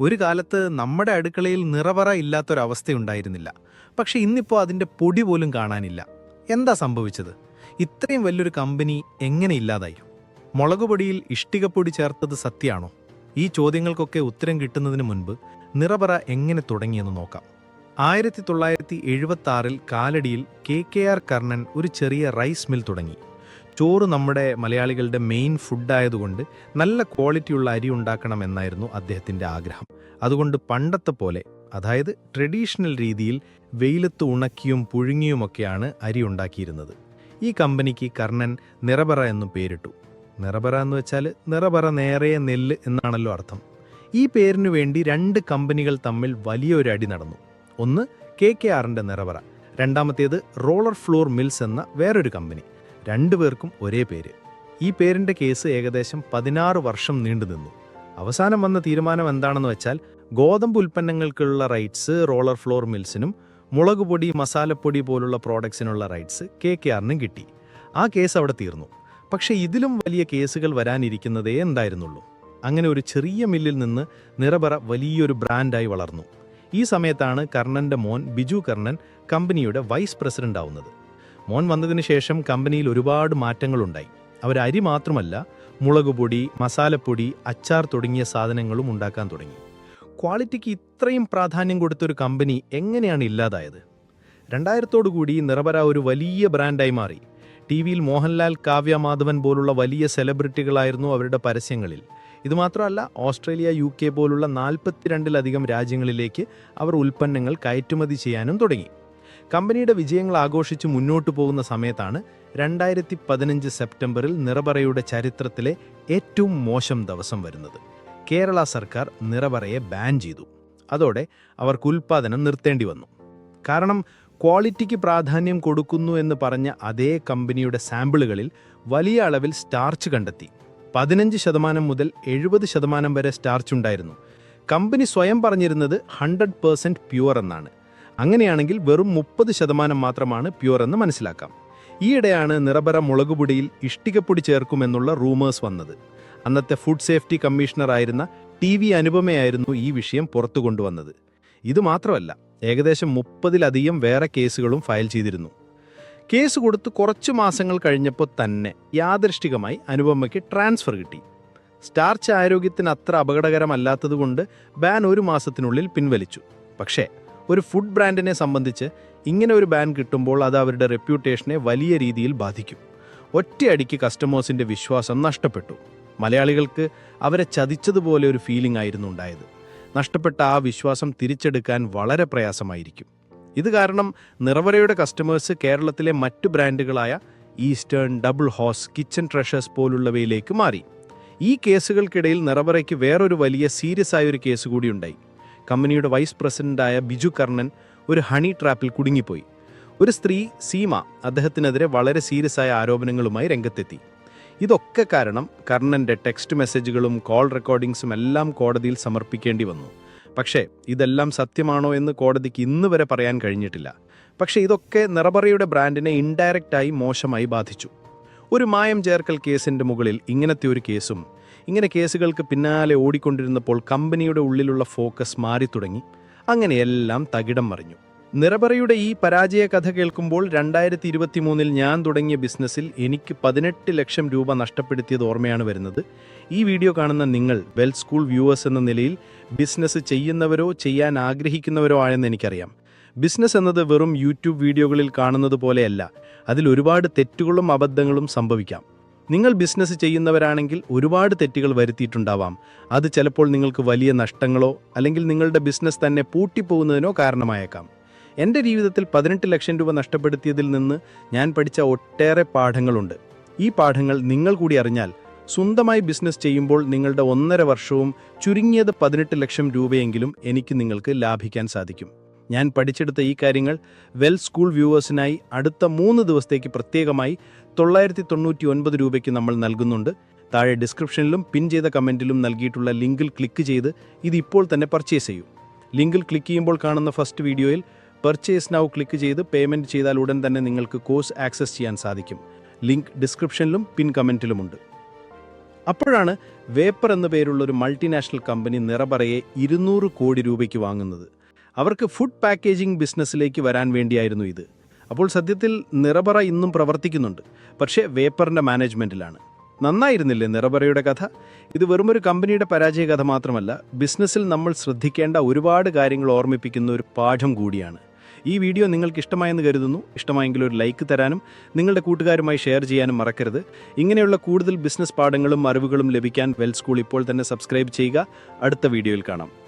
ഒരു കാലത്ത് നമ്മുടെ അടുക്കളയിൽ നിറവറ ഇല്ലാത്തൊരവസ്ഥയുണ്ടായിരുന്നില്ല. പക്ഷെ ഇന്നിപ്പോൾ അതിന്റെ പൊടി പോലും കാണാനില്ല. എന്താ സംഭവിച്ചത്? ഇത്രയും വലിയൊരു കമ്പനി എങ്ങനെ ഇല്ലാതായി? മുളകുപൊടിയിൽ ഇഷ്ടികപ്പൊടി ചേർത്തത് സത്യമാണോ? ഈ ചോദ്യങ്ങൾക്കൊക്കെ ഉത്തരം കിട്ടുന്നതിന് മുൻപ് നിറവറ എങ്ങനെ തുടങ്ങിയെന്ന് നോക്കാം. ആയിരത്തി തൊള്ളായിരത്തി എഴുപത്തി ആറിൽ കാലടിയിൽ കെ കെ ആർ കർണൻ ഒരു ചെറിയ റൈസ് മിൽ തുടങ്ങി. ചോറ് നമ്മുടെ മലയാളികളുടെ മെയിൻ ഫുഡായതുകൊണ്ട് നല്ല ക്വാളിറ്റിയുള്ള അരി ഉണ്ടാക്കണമെന്നായിരുന്നു അദ്ദേഹത്തിന്റെ ആഗ്രഹം. അതുകൊണ്ട് പണ്ടത്തെ പോലെ അതായത് ട്രഡീഷണൽ രീതിയിൽ വെയിലത്ത് ഉണക്കിയും പുഴുങ്ങിയുമൊക്കെയാണ് അരി ഉണ്ടാക്കിയിരുന്നത്. ഈ കമ്പനിക്ക് കർണൻ നിറബറ എന്നു പേരിട്ടു. നിറബറ എന്ന് വെച്ചാൽ നിറബറ നേരെ നെല്ല് എന്നാണല്ലോ അർത്ഥം. ഈ പേരിനു വേണ്ടി രണ്ട് കമ്പനികൾ തമ്മിൽ വലിയൊരു അടി നടന്നു. ഒന്ന് കെ കെ ആറിന്റെ നിറബറ രണ്ടാമത്തേത് റോളർ ഫ്ലോർ മിൽസ് എന്ന വേറൊരു കമ്പനി. രണ്ടുപേർക്കും ഒരേ പേര്. ഈ പേരിന്റെ കേസ് ഏകദേശം പതിനാറ് വർഷം നീണ്ടുനിന്നു അവസാനം വന്ന തീരുമാനം എന്താണെന്ന് വെച്ചാൽ ഗോതമ്പ് ഉൽപ്പന്നങ്ങൾക്കുള്ള റൈറ്റ്സ് റോളർ ഫ്ലോർ മിൽസിനും മുളകുപൊടി മസാലപ്പൊടി പോലുള്ള പ്രോഡക്ട്സിനുള്ള റൈറ്റ്സ് കെ കെ ആറിനും കിട്ടി. ആ കേസ് അവിടെ തീർന്നു. പക്ഷേ ഇതിലും വലിയ കേസുകൾ വരാനിരിക്കുന്നതേ എന്തായിരുന്നുള്ളൂ. അങ്ങനെ ഒരു ചെറിയ മില്ലിൽ നിന്ന് നിറബറ വലിയൊരു ബ്രാൻഡായി വളർന്നു. ഈ സമയത്താണ് കർണന്റെ മോൻ ബിജു കർണൻ കമ്പനിയുടെ വൈസ് പ്രസിഡന്റ് ആവുന്നത് മോൻ വന്നതിന് ശേഷം കമ്പനിയിൽ ഒരുപാട് മാറ്റങ്ങളുണ്ടായി. അവർ അരി മാത്രമല്ല മുളകുപൊടി മസാലപ്പൊടി അച്ചാർ തുടങ്ങിയ സാധനങ്ങളും ഉണ്ടാക്കാൻ തുടങ്ങി. ക്വാളിറ്റിക്ക് ഇത്രയും പ്രാധാന്യം കൊടുത്തൊരു കമ്പനി എങ്ങനെയാണ് ഇല്ലാതായത്? രണ്ടായിരത്തോടു കൂടി നിറവര ഒരു വലിയ ബ്രാൻഡായി മാറി. ടി വിയിൽ മോഹൻലാൽ കാവ്യ മാധവൻ പോലുള്ള വലിയ സെലിബ്രിറ്റികളായിരുന്നു അവരുടെ പരസ്യങ്ങളിൽ. ഇതുമാത്രമല്ല ഓസ്ട്രേലിയ യു കെ പോലുള്ള നാൽപ്പത്തിരണ്ടിലധികം രാജ്യങ്ങളിലേക്ക് അവർ ഉൽപ്പന്നങ്ങൾ കയറ്റുമതി ചെയ്യാനും തുടങ്ങി. കമ്പനിയുടെ വിജയങ്ങൾ ആഘോഷിച്ച് മുന്നോട്ടു പോകുന്ന സമയത്താണ് രണ്ടായിരത്തി പതിനഞ്ച് സെപ്റ്റംബറിൽ നിറബറയുടെ ചരിത്രത്തിലെ ഏറ്റവും മോശം ദിവസം വരുന്നത്. കേരള സർക്കാർ നിറബറയെ ബാൻ ചെയ്തു. അതോടെ അവർക്ക് ഉൽപ്പാദനം നിർത്തേണ്ടി വന്നു. കാരണം ക്വാളിറ്റിക്ക് പ്രാധാന്യം കൊടുക്കുന്നു എന്ന് പറഞ്ഞ അതേ കമ്പനിയുടെ സാമ്പിളുകളിൽ വലിയ അളവിൽ സ്റ്റാർച്ച് കണ്ടെത്തി. പതിനഞ്ച് ശതമാനം മുതൽ എഴുപത് ശതമാനം വരെ സ്റ്റാർച്ച് ഉണ്ടായിരുന്നു. കമ്പനി സ്വയം പറഞ്ഞിരുന്നത് ഹൺഡ്രഡ് പേഴ്സന്റ് പ്യുവർ എന്നാണ്. അങ്ങനെയാണെങ്കിൽ വെറും മുപ്പത് ശതമാനം മാത്രമാണ് പ്യുവർ എന്ന് മനസ്സിലാക്കാം. ഈയിടെയാണ് നിറബര മുളകുപൊടിയിൽ ഇഷ്ടികപ്പൊടി ചേർക്കുമെന്നുള്ള റൂമേഴ്സ് വന്നത്. അന്നത്തെ ഫുഡ് സേഫ്റ്റി കമ്മീഷണറായിരുന്ന ടി വി അനുപമയായിരുന്നു ഈ വിഷയം പുറത്തു കൊണ്ടുവന്നത്. ഇതുമാത്രമല്ല ഏകദേശം മുപ്പതിലധികം വേറെ കേസുകളും ഫയൽ ചെയ്തിരുന്നു. കേസ് കൊടുത്ത് കുറച്ചു മാസങ്ങൾ കഴിഞ്ഞപ്പോൾ തന്നെ യാദൃഷ്ടികമായി അനുപമയ്ക്ക് ട്രാൻസ്ഫർ കിട്ടി. സ്റ്റാർച്ച് ആരോഗ്യത്തിന് അത്ര അപകടകരമല്ലാത്തതുകൊണ്ട് ബാൻ ഒരു മാസത്തിനുള്ളിൽ പിൻവലിച്ചു. പക്ഷേ ഒരു ഫുഡ് ബ്രാൻഡിനെ സംബന്ധിച്ച് ഇങ്ങനെ ഒരു ബാൻ കിട്ടുമ്പോൾ അത് അവരുടെ റെപ്യൂട്ടേഷനെ വലിയ രീതിയിൽ ബാധിക്കും. ഒറ്റയടിക്ക് കസ്റ്റമേഴ്സിന്റെ വിശ്വാസം നഷ്ടപ്പെട്ടു. മലയാളികൾക്ക് അവരെ ചതിച്ചതുപോലെ ഒരു ഫീലിംഗ് ആയിരുന്നു ഉണ്ടായത്. നഷ്ടപ്പെട്ട ആ വിശ്വാസം തിരിച്ചെടുക്കാൻ വളരെ പ്രയാസമായിരിക്കും. ഇത് കാരണം നിറവരയുടെ കസ്റ്റമേഴ്സ് കേരളത്തിലെ മറ്റു ബ്രാൻഡുകളായ eastern double horse kitchen treasures പോലുള്ളവയിലേക്ക് മാറി. ഈ കേസുകൾക്കിടയിൽ നിറവറയ്ക്ക് വേറൊരു വലിയ സീരിയസ് ആയ ഒരു കേസ് കൂടി ഉണ്ടായി. കമ്പനിയുടെ വൈസ് പ്രസിഡന്റായ ബിജു കർണൻ ഒരു ഹണി ട്രാപ്പിൽ കുടുങ്ങിപ്പോയി. ഒരു സ്ത്രീ സീമ അദ്ദേഹത്തിനെതിരെ വളരെ സീരിയസ് ആയ ആരോപണങ്ങളുമായി രംഗത്തെത്തി. ഇതൊക്കെ കാരണം കർണന്റെ ടെക്സ്റ്റ് മെസ്സേജുകളും കോൾ റെക്കോർഡിംഗ്സും എല്ലാം കോടതിയിൽ സമർപ്പിക്കേണ്ടി വന്നു. പക്ഷേ ഇതെല്ലാം സത്യമാണോ എന്ന് കോടതിക്ക് ഇന്ന് വരെ പറയാൻ കഴിഞ്ഞിട്ടില്ല. പക്ഷേ ഇതൊക്കെ നിറപറയുടെ ബ്രാൻഡിനെ ഇൻഡയറക്റ്റായി മോശമായി ബാധിച്ചു. ഒരു മായം ചേർക്കൽ കേസിന്റെ മുകളിൽ ഇങ്ങനത്തെ ഒരു കേസും ഇങ്ങനെ കേസുകൾക്ക് പിന്നാലെ ഓടിക്കൊണ്ടിരുന്നപ്പോൾ കമ്പനിയുടെ ഉള്ളിലുള്ള ഫോക്കസ് മാറി തുടങ്ങി. അങ്ങനെയെല്ലാം തകിടം മറിഞ്ഞു. നിറബറയുടെ ഈ പരാജയ കഥ കേൾക്കുമ്പോൾ രണ്ടായിരത്തി ഇരുപത്തി മൂന്നിൽ ഞാൻ തുടങ്ങിയ ബിസിനസ്സിൽ എനിക്ക് പതിനെട്ട് ലക്ഷം രൂപ നഷ്ടപ്പെടുത്തിയത് ഓർമ്മയാണ് വരുന്നത്. ഈ വീഡിയോ കാണുന്ന നിങ്ങൾ വെൽ സ്കൂൾ വ്യൂവേഴ്സ് എന്ന നിലയിൽ ബിസിനസ് ചെയ്യുന്നവരോ ചെയ്യാൻ ആഗ്രഹിക്കുന്നവരോ ആണെന്ന് എനിക്കറിയാം. ബിസിനസ് എന്നത് വെറും യൂട്യൂബ് വീഡിയോകളിൽ കാണുന്നത് പോലെയല്ല. അതിൽ ഒരുപാട് തെറ്റുകളും അബദ്ധങ്ങളും സംഭവിക്കാം. നിങ്ങൾ ബിസിനസ് ചെയ്യുന്നവരാണെങ്കിൽ ഒരുപാട് തെറ്റുകൾ വരുത്തിയിട്ടുണ്ടാവാം. അത് ചിലപ്പോൾ നിങ്ങൾക്ക് വലിയ നഷ്ടങ്ങളോ അല്ലെങ്കിൽ നിങ്ങളുടെ ബിസിനസ് തന്നെ പൂട്ടിപ്പോകുന്നതിനോ കാരണമായേക്കാം. എന്റെ ജീവിതത്തിൽ പതിനെട്ട് ലക്ഷം രൂപ നഷ്ടപ്പെടുത്തിയതിൽ നിന്ന് ഞാൻ പഠിച്ച ഒട്ടേറെ പാഠങ്ങളുണ്ട്. ഈ പാഠങ്ങൾ നിങ്ങൾ കൂടി അറിഞ്ഞാൽ സ്വന്തമായി ബിസിനസ് ചെയ്യുമ്പോൾ നിങ്ങളുടെ ഒന്നര വർഷവും ചുരുങ്ങിയത് പതിനെട്ട് ലക്ഷം രൂപയെങ്കിലും എനിക്ക് നിങ്ങൾക്ക് ലാഭിക്കാൻ സാധിക്കും. ഞാൻ പഠിച്ചെടുത്ത ഈ കാര്യങ്ങൾ വെൽ സ്കൂൾ വ്യൂവേഴ്സിനായി അടുത്ത മൂന്ന് ദിവസത്തേക്ക് പ്രത്യേകമായി തൊള്ളായിരത്തി തൊണ്ണൂറ്റി ഒൻപത് രൂപയ്ക്ക് നമ്മൾ നൽകുന്നുണ്ട്. താഴെ ഡിസ്ക്രിപ്ഷനിലും പിൻ ചെയ്ത കമന്റിലും നൽകിയിട്ടുള്ള ലിങ്കിൽ ക്ലിക്ക് ചെയ്ത് ഇത് ഇപ്പോൾ തന്നെ പർച്ചേസ് ചെയ്യൂ. ലിങ്കിൽ ക്ലിക്ക് ചെയ്യുമ്പോൾ കാണുന്ന ഫസ്റ്റ് വീഡിയോയിൽ പർച്ചേസ് നൗ ക്ലിക്ക് ചെയ്ത് പേയ്മെന്റ് ചെയ്താൽ ഉടൻ തന്നെ നിങ്ങൾക്ക് കോഴ്സ് ആക്സസ് ചെയ്യാൻ സാധിക്കും. ലിങ്ക് ഡിസ്ക്രിപ്ഷനിലും പിൻ കമന്റിലുമുണ്ട്. അപ്പോഴാണ് വേപ്പർ എന്ന പേരുള്ള ഒരു മൾട്ടിനാഷണൽ കമ്പനി നിറപറയെ ഇരുന്നൂറ് കോടി രൂപയ്ക്ക് വാങ്ങുന്നത്. അവർക്ക് ഫുഡ് പാക്കേജിംഗ് ബിസിനസ്സിലേക്ക് വരാൻ വേണ്ടിയായിരുന്നു ഇത്. അപ്പോൾ സത്യത്തിൽ നിറബറ ഇന്നും പ്രവർത്തിക്കുന്നുണ്ട്. പക്ഷേ വേപ്പറിന്റെ മാനേജ്മെന്റിലാണ് നന്നായിരുന്നില്ലേ നിറബറയുടെ കഥ? ഇത് വെറുമൊരു കമ്പനിയുടെ പരാജയ കഥ മാത്രമല്ല ബിസിനസ്സിൽ നമ്മൾ ശ്രദ്ധിക്കേണ്ട ഒരുപാട് കാര്യങ്ങൾ ഓർമ്മിപ്പിക്കുന്ന ഒരു പാഠം കൂടിയാണ്. ഈ വീഡിയോ നിങ്ങൾക്ക് ഇഷ്ടമായെന്ന് കരുതുന്നു. ഇഷ്ടമായെങ്കിൽ ഒരു ലൈക്ക് തരാനും നിങ്ങളുടെ കൂട്ടുകാരുമായി ഷെയർ ചെയ്യാനും മറക്കരുത്. ഇങ്ങനെയുള്ള കൂടുതൽ ബിസിനസ് പാഠങ്ങളും അറിവുകളും ലഭിക്കാൻ വെൽ സ്കൂൾ ഇപ്പോൾ തന്നെ സബ്സ്ക്രൈബ് ചെയ്യുക. അടുത്ത വീഡിയോയിൽ കാണാം.